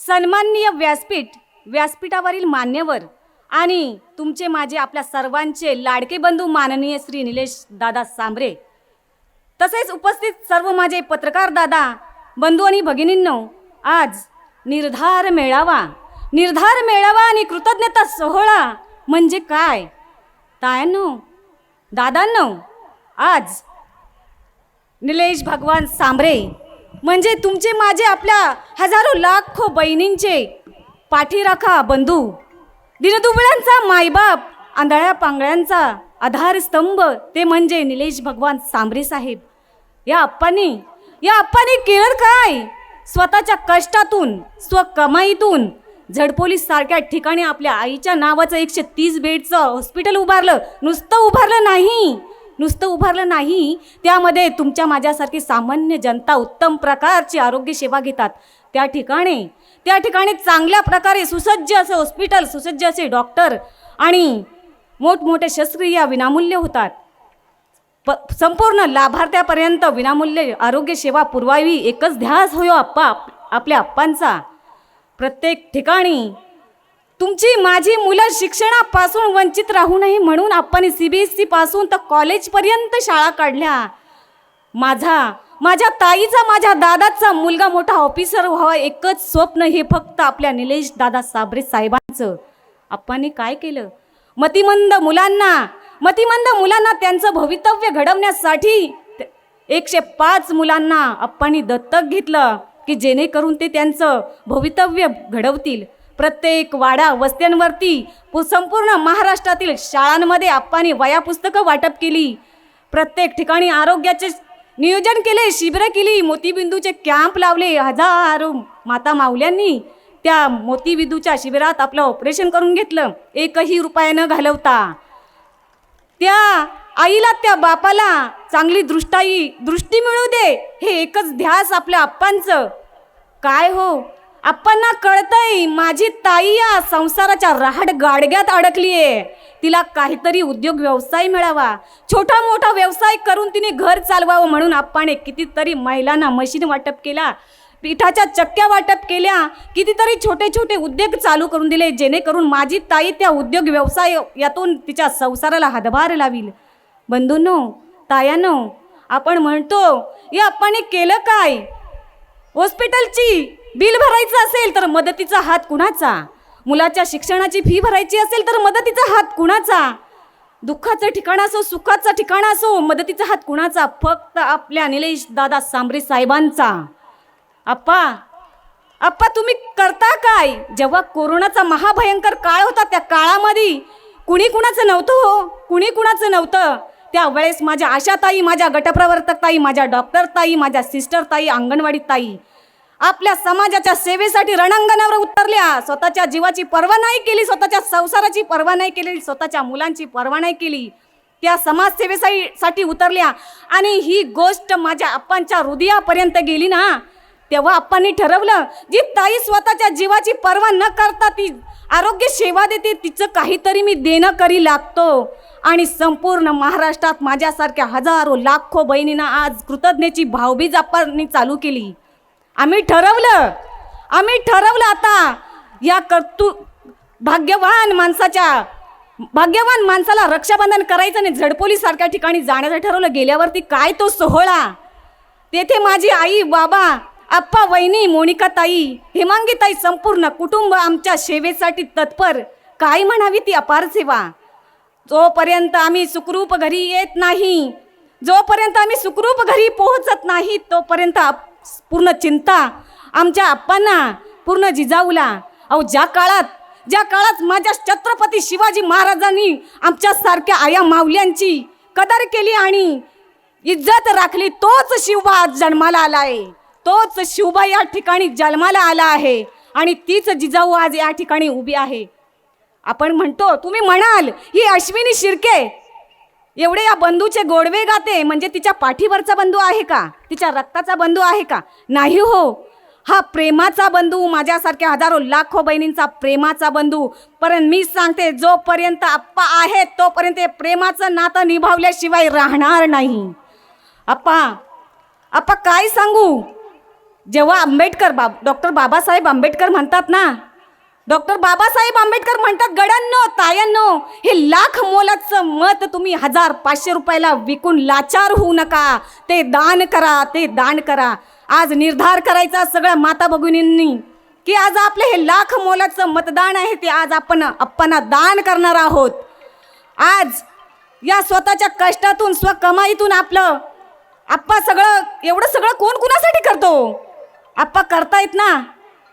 सन्माननीय व्यासपीठ व्यासपीठावरील मान्यवर आणि तुमचे माझे आपल्या सर्वांचे लाडके बंधू माननीय श्री निलेश दादा सांबरे. तसेच उपस्थित सर्व माझे पत्रकार दादा बंधू आणि भगिनींनो आज निर्धार मेळावा निर्धार मेळावा आणि कृतज्ञता सोहळा म्हणजे काय? तायांनो दादांनो आज निलेश भगवान सांबरे म्हणजे तुमचे माझे आपल्या हजारो लाखो बहिणींचे पाठीराखा बंधू. दिनदुबळ्यांचा मायबाप आंधळ्या पांगळ्यांचा आधारस्तंभ ते म्हणजे निलेश भगवान सांबरे साहेब. या अप्पांनी या अप्पांनी केलं काय? स्वतःच्या कष्टातून स्वकमाईतून झडपोलीस सारख्या ठिकाणी आपल्या आईच्या नावाचं एकशे तीस बेडचं हॉस्पिटल उभारलं. नुसतं उभारलं नाही. नुसतं उभारलं नाही त्यामध्ये तुमच्या माझ्यासारखी सामान्य जनता उत्तम प्रकारची आरोग्य सेवा घेतात. त्या ठिकाणी त्या ठिकाणी चांगल्या प्रकारे सुसज्ज असे हॉस्पिटल सुसज्ज असे डॉक्टर आणि मोठमोठे शस्त्रक्रिया विनामूल्य होतात. प संपूर्ण लाभार्थ्यापर्यंत विनामूल्य आरोग्य सेवा पुरवावी एकच ध्यास होयो आप्पा आपल्या आप्पांचा. प्रत्येक ठिकाणी तुमची माझी मुलं शिक्षणापासून वंचित राहू नये म्हणून आपण सी बी एसपासून तर कॉलेजपर्यंत शाळा काढल्या. माझा माझ्या ताईचा माझ्या दादाचा मुलगा मोठा ऑफिसर व्हावा एकच स्वप्न हे फक्त आपल्या निलेश दादा साबरे साहेबांचं. आप्पांनी काय केलं? मतिमंद मुलांना मतिमंद मुलांना त्यांचं भवितव्य घडवण्यासाठी एकशे पाच मुलांना आप्पांनी दत्तक घेतलं की जेणेकरून ते त्यांचं भवितव्य घडवतील. प्रत्येक वाडा वस्त्यांवरती संपूर्ण महाराष्ट्रातील शाळांमध्ये आप्पांनी वया पुस्तकं वाटप केली. प्रत्येक ठिकाणी आरोग्याचे नियोजन केले शिबिरं केली मोतीबिंदूचे कॅम्प लावले हजारो माता माऊल्यांनी त्या मोतीबिंदूच्या शिबिरात आपलं ऑपरेशन करून घेतलं. एकही रुपया न घालवता. त्या आईला त्या बापाला चांगली दृष्टाई दृष्टी मिळू दे हे एकच ध्यास आपल्या आप्पांचं. काय हो? आप्पांना कळतंय माझी ताई या संसाराच्या राहड गाडग्यात अडकली आहे तिला काहीतरी उद्योग व्यवसाय मिळावा. छोटा मोठा व्यवसाय करून तिने घर चालवावं म्हणून आप्पाने कितीतरी महिलांना मशीन वाटप केला. पिठाच्या चक्क्या वाटप केल्या. कितीतरी छोटे छोटे उद्योग चालू करून दिले जेणेकरून माझी ताई त्या उद्योग व्यवसाय यातून तिच्या संसाराला हातभार लावील. बंधूंनो तायानो आपण म्हणतो या आप्पाने केलं काय? हॉस्पिटलची बिल भरायचं असेल तर मदतीचा हात कुणाचा? मुलाच्या शिक्षणाची फी भरायची असेल तर मदतीचा हात कुणाचा? दुःखाचं ठिकाण असो सुखाचं ठिकाण असो मदतीचा हात कुणाचा? फक्त आपल्या निलेश दादा सांबरे साहेबांचा. आप्पा आप्पा तुम्ही करता काय? जेव्हा कोरोनाचा महाभयंकर काळ होता त्या काळामध्ये कुणी कुणाचं नव्हतं हो? कुणी कुणाचं नव्हतं? त्यावेळेस माझ्या आशाताई माझ्या गटप्रवर्तक ताई माझ्या डॉक्टर ताई माझ्या सिस्टर ताई अंगणवाडी ताई आपल्या समाजाच्या सेवेसाठी रणांगणावर उतरल्या. स्वतःच्या जीवाची पर्वा नाही केली स्वतःच्या संसाराची पर्वा नाही केली स्वतःच्या मुलांची पर्वा नाही केली. त्या समाजसेवेसाठी साठी उतरल्या. आणि ही गोष्ट माझ्या आप्पांच्या हृदयापर्यंत गेली ना तेव्हा आप्पांनी ठरवलं जी ताई स्वतःच्या जीवाची पर्वा न करता ती आरोग्य सेवा देते तिचं काहीतरी मी देणं करी लागतो. आणि संपूर्ण महाराष्ट्रात माझ्यासारख्या हजारो लाखो बहिणींना आज कृतज्ञेची भावबीज आप्पांनी चालू केली. आम्ही ठरवलं आम्ही ठरवलं आता. या कर्तू भाग्यवान माणसाच्या भाग्यवान माणसाला रक्षाबंधन करायचं नाही झडपोलीसारख्या ठिकाणी जाण्याचं ठरवलं. गेल्यावरती काय तो सोहळा? तेथे माझी आई बाबा आप्पा वहिनी मोनिका ताई हेमांगी ताई संपूर्ण कुटुंब आमच्या सेवेसाठी तत्पर. काय म्हणावी ती अपार सेवा? जोपर्यंत आम्ही सुखरूप घरी येत नाही जोपर्यंत आम्ही सुखरूप घरी पोहोचत नाही तोपर्यंत आप- पूर्ण चिंता आमच्या आप्पांना पूर्ण जिजाऊला. अहो ज्या काळात ज्या काळात माझ्या छत्रपती शिवाजी महाराजांनी आमच्यासारख्या आया माऊल्यांची कदर केली आणि इज्जत राखली तोच शिवबा आज जन्माला आला आहे. तोच शिवबा या ठिकाणी जन्माला आला आहे आणि तीच जिजाऊ आज या ठिकाणी उभी आहे. आपण म्हणतो तुम्ही म्हणाल ही अश्विनी शिर्के एवढे या बंधूचे गोडवे गाते म्हणजे तिच्या पाठीवरचा बंधू आहे का? तिच्या रक्ताचा बंधू आहे का? नाही हो. हा प्रेमाचा बंधू माझ्यासारख्या हजारो लाखो बहिणींचा प्रेमाचा बंधू. पण मी सांगते जोपर्यंत आप्पा आहे तोपर्यंत प्रेमाचं नातं निभावल्याशिवाय राहणार नाही. आप्पा आप्पा काय सांगू? जेव्हा आंबेडकर बाब डॉक्टर बाबासाहेब आंबेडकर म्हणतात ना डॉक्टर बाबासाहेब आंबेडकर म्हणतात गड्यांनो तायांनो हे लाख मोलाचं मत तुम्ही हजार पाचशे रुपयाला विकून लाचार होऊ नका. ते दान करा ते दान करा. आज निर्धार करायचा सगळ्या माता भगिनींनी की आज आपलं हे लाख मोलाचं मतदान आहे ते आज आपण अप्पांना दान करणार आहोत. आज या स्वतःच्या कष्टातून स्वकमाईतून आपलं आप्पा सगळं एवढं सगळं कोण कुणासाठी करतो? आप्पा करतायत ना?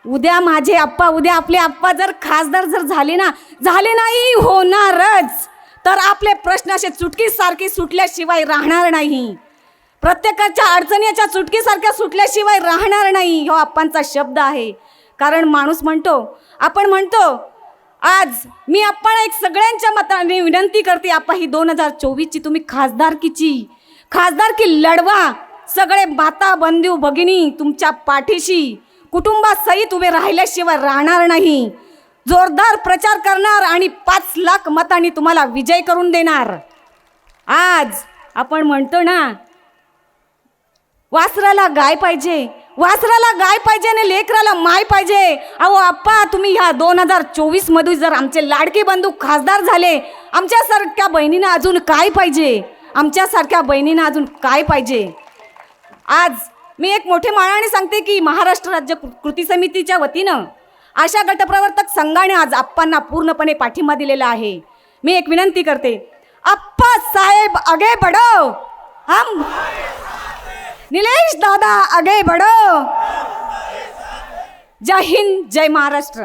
उद्या माझे आप्पा उद्या आपले आप्पा जर खासदार जर झाले ना झाले नाही होणारच. तर आपले प्रश्न असे चुटकीसारखे सुटल्याशिवाय राहणार नाही. प्रत्येकाच्या अडचणीच्या चुटकीसारख्या सुटल्याशिवाय राहणार नाही हो आप्पांचा शब्द आहे. कारण माणूस म्हणतो आपण म्हणतो आज मी आपण एक सगळ्यांच्या मताने विनंती करते आपा ही दोन हजार चोवीसची तुम्ही खासदारकीची खासदारकी लढवा. सगळे माता बंधू भगिनी तुमच्या पाठीशी. कुटुंबासहित उभे राहिल्याशिवाय राहणार नाही. जोरदार प्रचार करणार आणि पाच लाख मतांनी तुम्हाला विजय करून देणार. आज आपण म्हणतो ना वासराला गाय पाहिजे वासराला गाय पाहिजे आणि लेकराला माय पाहिजे. अहो आप्पा तुम्ही ह्या दोन हजार चोवीसमध्ये जर आमचे लाडके बंधू खासदार झाले आमच्यासारख्या बहिणीनं अजून काय पाहिजे? आमच्यासारख्या बहिणींना अजून काय पाहिजे? आज मी एक मोठे मानाने सांगते की महाराष्ट्र राज्य कृ- कृती समितीच्या वतीनं अशा गटप्रवर्तक संघाने आज आप्पांना पूर्णपणे पाठिंबा दिलेला आहे. मी एक विनंती करते. आप्पा साहेब आगे बढो. हम. निलेश दादा आगे बढो. जय हिंद जय महाराष्ट्र.